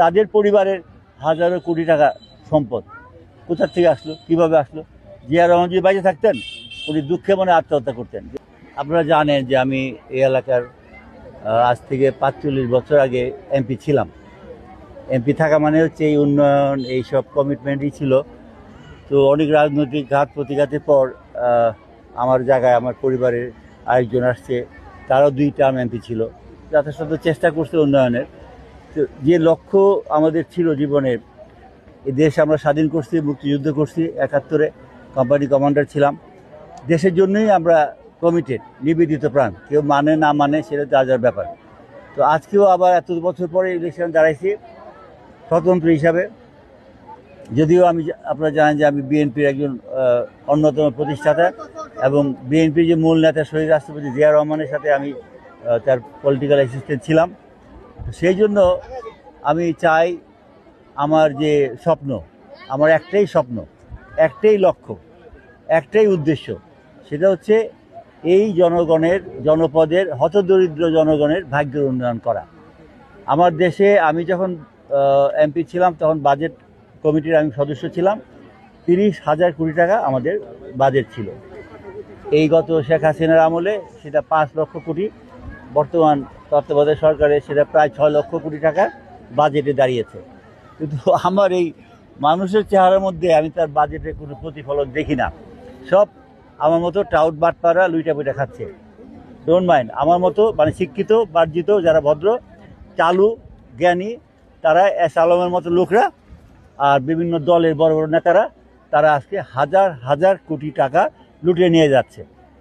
তাদের পরিবারের হাজারো কোটি টাকা সম্পদ। কোথার থেকে আসলো? কীভাবে আসলো? জিয়া রহমান যদি বাইরে থাকতেন, উনি দুঃখে মনে আত্মহত্যা করতেন। আপনারা জানেন যে আমি এই এলাকার আজ থেকে পাঁচচল্লিশ বছর আগে এমপি ছিলাম। এমপি থাকা মানে হচ্ছে এই উন্নয়ন এইসব কমিটমেন্টই ছিল। তো অনেক রাজনৈতিক ঘাত প্রতিঘাতের পর আমার জায়গায় আমার পরিবারের আরেকজন আসছে, তারও দুই টার্ম এমপি ছিল। যথাসাধ্য চেষ্টা করছে উন্নয়নের। যে লক্ষ্য আমাদের ছিল জীবনের এই দেশ আমরা স্বাধীন করছি, মুক্তিযুদ্ধ করছি, একাত্তরে কোম্পানি কমান্ডার ছিলাম। দেশের জন্যই আমরা কমিটেড নিবেদিত প্রাণ। কেউ মানে না মানে সেটা যার যার ব্যাপার। তো আজকেও আবার এত বছর পরে ইলেকশন দাঁড়াইছি, স্বতন্ত্র হিসাবে। যদিও আমি আপনারা জানেন যে আমি বিএনপির একজন অন্যতম প্রতিষ্ঠাতা এবং বিএনপির যে মূল নেতা শহীদ রাষ্ট্রপতি জিয়া রহমানের সাথে আমি তার পলিটিক্যাল অ্যাসিস্ট্যান্ট ছিলাম। তো সেই জন্য আমি চাই আমার যে স্বপ্ন, আমার একটাই স্বপ্ন, একটাই লক্ষ্য, একটাই উদ্দেশ্য, সেটা হচ্ছে এই জনগণের, জনপদের, হতদরিদ্র জনগণের ভাগ্যের উন্নয়ন করা। আমার দেশে আমি যখন এমপি ছিলাম, তখন বাজেট কমিটির আমি সদস্য ছিলাম। তিরিশ হাজার কোটি টাকা আমাদের বাজেট ছিল। এই গত শেখ হাসিনার আমলে সেটা পাঁচ লক্ষ কোটি, বর্তমান তত্ত্বাবধায়ক সরকারে সেটা প্রায় ছয় লক্ষ কোটি টাকা বাজেটে দাঁড়িয়েছে। কিন্তু আমার এই মানুষের চেহারার মধ্যে আমি তার বাজেটে কোনো প্রতিফলন দেখি না। সব আমার মতো টাউট বাটপাড়া লুইটা পুইটা খাচ্ছে। ডোন্ট মাইন্ড আমার মতো মানে শিক্ষিত, বার্জিত, যারা ভদ্র, চালু, জ্ঞানী, তারা এস আলমের মতো লোকরা আর বিভিন্ন দলের বড় বড় নেতারা, তারা আজকে হাজার হাজার কোটি টাকা লুটে নিয়ে যাচ্ছে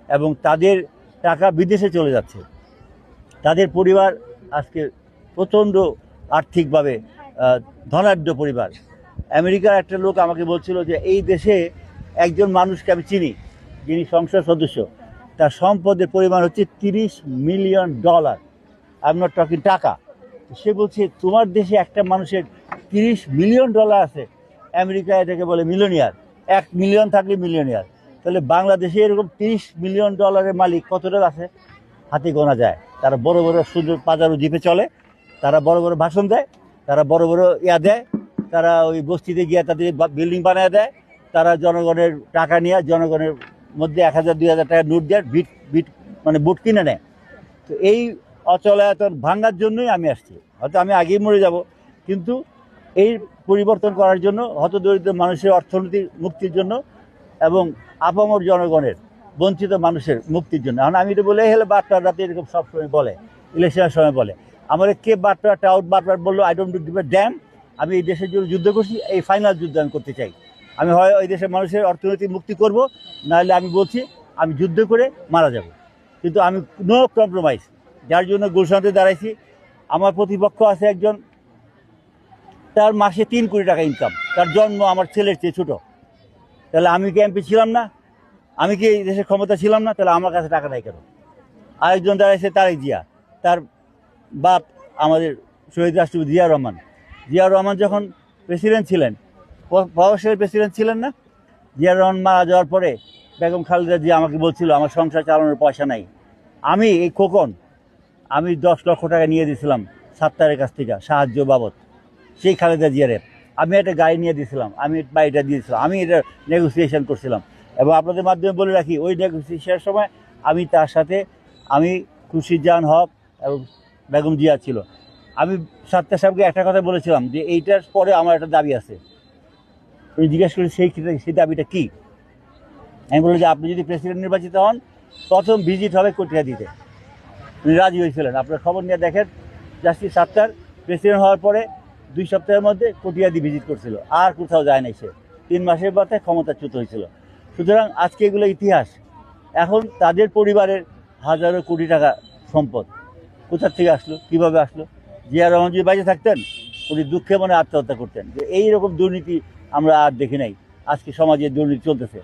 এবং তাদের টাকা বিদেশে চলে যাচ্ছে। তাদের পরিবার আজকে প্রচণ্ড আর্থিকভাবে ধনাঢ্য পরিবার। আমেরিকার একটা লোক আমাকে বলছিল যে, এই দেশে একজন মানুষকে আমি চিনি, যিনি সংসদ সদস্য। তার সম্পদের পরিমাণ হচ্ছে তিরিশ million dollar. I am not talking. টাকা সে বলছে, তোমার দেশে একটা মানুষের তিরিশ মিলিয়ন ডলার আছে। আমেরিকা এটাকে বলে মিলিয়নিয়ার। এক মিলিয়ন থাকলে মিলিয়নিয়ার। তাহলে বাংলাদেশে এরকম তিরিশ মিলিয়ন ডলারের মালিক কতটা আছে? হাতে গোনা যায়। তারা বড় বড় সুযোগ পাজারো জিপে চলে, তারা বড় বড় ভাষণ দেয়, তারা বড় বড় ইয়া দেয়, তারা ওই বস্তিতে গিয়ে তাদের বিল্ডিং বানায় দেয়, তারা জনগণের টাকা নিয়ে জনগণের মধ্যে এক হাজার, দুই হাজার টাকা নোট দেয় বিট বিট মানে বুট কিনে নেয়। তো এই অচলায়তন ভাঙার জন্যই আমি আসছি। হয়তো আমি আগেই মরে যাব, কিন্তু এই পরিবর্তন করার জন্য হতদরিদ্র মানুষের অর্থনৈতিক মুক্তির জন্য এবং আপামর জনগণের বঞ্চিত মানুষের মুক্তির জন্য। এখন আমি তো বলে হলে বাট্টার রাতে এরকম সবসময় বলে, ইলেকশনের সময় বলে। আমার কে বাট্টা টাউট বাটবার বলল আই ডোন্ট ডু ড্যাম আমি এই দেশের জন্য যুদ্ধ করছি, এই ফাইনাল যুদ্ধ আমি করতে চাই। আমি হয় ওই দেশের মানুষের অর্থনৈতিক মুক্তি করব, নাহলে আমি বলছি, আমি যুদ্ধ করে মারা যাব। কিন্তু আমি নো কম্প্রোমাইজ যার জন্য গুলশান্তে দাঁড়াইছি। আমার প্রতিপক্ষ আছে একজন, তার মাসে তিন কোটি টাকা ইনকাম তার জন্ম আমার ছেলের চেয়ে ছোটো। তাহলে আমি কি এমপি ছিলাম না? আমি কি এই দেশের ক্ষমতা ছিলাম না? তাহলে আমার কাছে টাকা নাই কেন? আরেকজন দাঁড়াইছে তারেক জিয়া। তার বাপ আমাদের শহীদ রাষ্ট্রপতি জিয়া রহমান। জিয়া রহমান যখন প্রেসিডেন্ট ছিলেন প্রভাবশালী প্রেসিডেন্ট ছিলেন না? জিয়া রহমান মারা যাওয়ার পরে বেগম খালেদা জিয়া আমাকে বলছিল, আমার সংসার চালানোর পয়সা নাই। আমি এই খোকন, আমি দশ লক্ষ টাকা নিয়ে দিয়েছিলাম সাত্তারের কাছ থেকে, সাহায্য বাবদ। সেই খালেদা জিয়ারে। আমি একটা গাড়ি নিয়ে দিয়েছিলাম, আমি বাড়িটা দিয়েছিলাম, আমি এটা নেগোসিয়েশন করছিলাম। এবং আপনাদের মাধ্যমে বলে রাখি, ওই নেগোসিয়েশনের সময় আমি তার সাথে, আমি খুশিজান হক এবং বেগম জিয়া ছিল। আমি সাত্তার সাহেবকে একটা কথা বলেছিলাম যে, এইটার পরে আমার একটা দাবি আছে। উনি জিজ্ঞেস করি সেই সেই দাবিটা কী? আমি বললাম যে, আপনি যদি প্রেসিডেন্ট নির্বাচিত হন, প্রথম ভিজিট হবে কোটিয়া দিতে উনি রাজি হয়েছিলেন। আপনার খবর নিয়ে দেখেন, জাস্টিস সাত্তার প্রেসিডেন্ট হওয়ার পরে দুই সপ্তাহের মধ্যে কটিয়াদি ভিজিট করছিল। আর কোথাও যায় নাই সে। তিন মাসের মাথায় ক্ষমতাচ্যুত হয়েছিল। সুতরাং আজকে এগুলো ইতিহাস। এখন তাদের পরিবারের হাজারো কোটি টাকা সম্পদ। কোথার থেকে আসলো? কীভাবে আসলো? জিয়া রহমান যদি বাইরে থাকতেন, উনি দুঃখে মনে আত্মহত্যা করতেন। যে এই রকম দুর্নীতি আমরা আর দেখি নাই। আজকে সমাজে দুর্নীতি চলতেছে।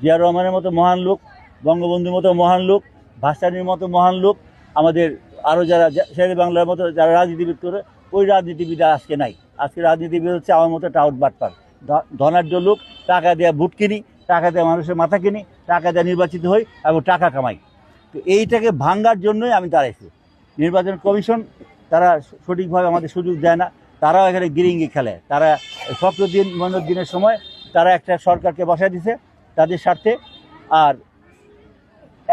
জিয়া রহমানের মতো মহান লোক, বঙ্গবন্ধুর মতো মহান লোক, ভাসানির মতো মহান লোক, আমাদের আরও যারা শের বাংলার মতো যারা রাজনীতিবিদ করে, ওই রাজনীতিবিদ আজকে নাই। আজকে রাজনীতিবিদ হচ্ছে আমার মতো টাউট বাটপার। ধনাঢ্য লোক, টাকা দেওয়া ভোট কিনি টাকা দেওয়া মানুষের মাথা কিনি, টাকা দেওয়া নির্বাচিত হই এবং টাকা কামাই। তো এইটাকে ভাঙ্গার জন্যই আমি দাঁড়াইছি নির্বাচন কমিশন, তারা সঠিকভাবে আমাদের সুযোগ দেয় না। তারাও এখানে গিরিঙ্গি খেলে। তারা ফখরুদ্দিন মনুদ্দিনের সময় তারা একটা সরকারকে বসায় দিছে তাদের স্বার্থে। আর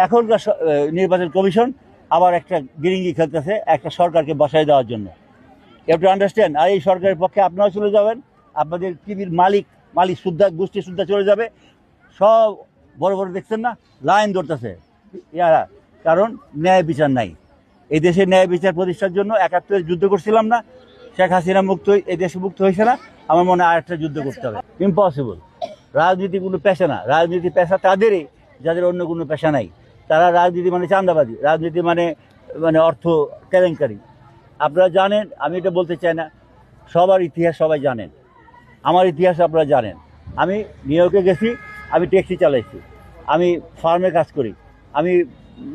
এখনকার নির্বাচন কমিশন আবার একটা গিরিঙ্গি খেলতেছে একটা সরকারকে বসায় দেওয়ার জন্য। একটু আন্ডারস্ট্যান্ড আর এই সরকারের পক্ষে আপনারাও চলে যাবেন। আপনাদের টিভির মালিক মালিক সুদ্ধা গোষ্ঠী সুদ্ধা চলে যাবে। সব বড় বড় দেখছেন না, লাইন ধরতেছে। ইয়ারা কারণ ন্যায় বিচার নাই। এই দেশে ন্যায় বিচার প্রতিষ্ঠার জন্য একাত্তরে যুদ্ধ করছিলাম না, শেখ হাসিনা মুক্ত এই দেশে মুক্ত হয়েছে না, আমার মনে হয় আরেকটা যুদ্ধ করতে হবে। ইম্পসিবল রাজনীতি কোনো পেশা না। রাজনীতি পেশা তাদেরই, যাদের অন্য কোনো পেশা নাই। তারা রাজনীতি মানে চাঁদাবাজি। রাজনীতি মানে মানে অর্থ কেলেঙ্কারি। আপনারা জানেন, আমি এটা বলতে চাই না, সবার ইতিহাস সবাই জানেন। আমার ইতিহাস আপনারা জানেন। আমি নিউ ইয়র্কে গেছি আমি ট্যাক্সি চালাইছি। আমি ফার্মে কাজ করি। আমি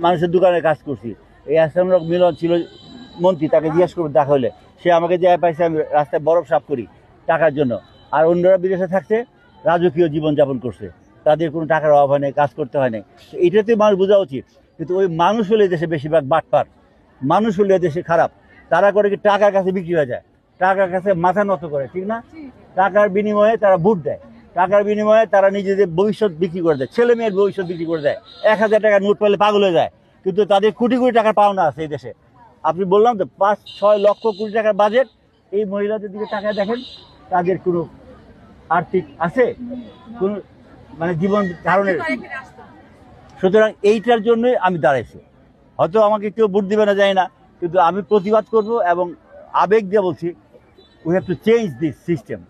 মানুষের দোকানে কাজ করছি। এই আসামরক মিলন ছিল মন্ত্রী তাকে জিজ্ঞেস করব দেখা হলে সে আমাকে যে পাইছে আমি রাস্তায় বরফ সাফ করি টাকার জন্য। আর অন্যরা বিদেশে থাকছে রাজকীয় জীবনযাপন করছে। তাদের কোনো টাকার অভাব হয় নাই কাজ করতে হয় নাই। এটাতে মানুষ বোঝা উচিত। কিন্তু ওই মানুষ হলে দেশে বেশিরভাগ বাটপার। মানুষ হলে দেশে খারাপ। তারা করে কি টাকার কাছে বিক্রি হয়ে যায়? টাকার কাছে মাথা নত করে ঠিক না? টাকার বিনিময়ে তারা ভোট দেয়। টাকার বিনিময়ে তারা নিজেদের ভবিষ্যৎ বিক্রি করে দেয়। ছেলে মেয়ের ভবিষ্যৎ বিক্রি করে দেয়। এক হাজার টাকা নোট পেলে পাগল হয়ে যায়। কিন্তু তাদের কোটি কোটি টাকার পাওনা আছে এই দেশে। আপনি বললাম তো পাঁচ ছয় লক্ষ কোটি টাকার বাজেট এই মহিলাদের দিকে টাকা দেখেন তাদের কোনো আর্থিক আছে? কোন মানে জীবন ধারণের সুতরাং এইটার জন্যই আমি দাঁড়াইছি। হয়তো আমাকে কেউ ভোট দেবে না যায় না কিন্তু আমি প্রতিবাদ করব এবং আবেগ দিয়ে বলছি we have to change this system